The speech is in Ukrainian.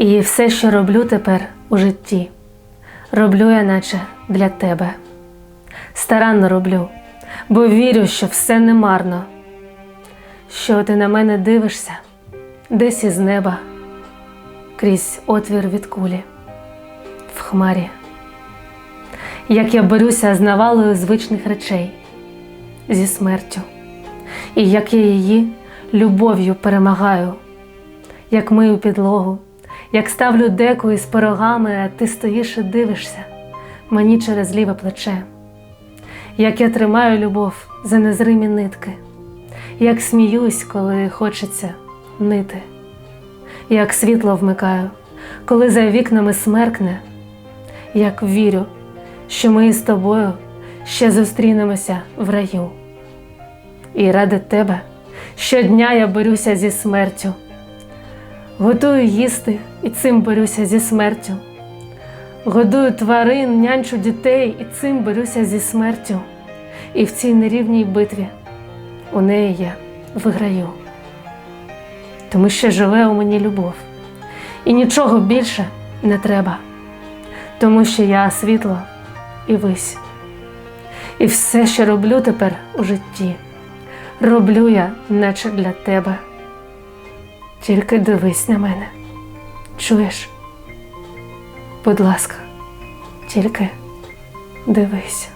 І все, що роблю тепер у житті, роблю я наче для тебе. Старанно роблю, бо вірю, що все не марно, що ти на мене дивишся десь із неба, крізь отвір від кулі, в хмарі. Як я борюся з навалою звичних речей, зі смертю, і як я її любов'ю перемагаю, як мию підлогу, як ставлю деку із пирогами, а ти стоїш і дивишся мені через ліве плече, як я тримаю любов за незримі нитки, як сміюсь, коли хочеться нити, як світло вмикаю, коли за вікнами смеркне, як вірю, що ми із тобою ще зустрінемося в раю. І ради тебе щодня я борюся зі смертю. Готую їсти і цим борюся зі смертю. Годую тварин, нянчу дітей і цим борюся зі смертю. І в цій нерівній битві у неї я виграю. Тому що живе у мені любов, і нічого більше не треба, тому що я світло і вись. І все, що роблю тепер у житті, роблю я, наче для тебе. Тільки дивись на мене. Чуєш? Будь ласка, тільки дивись.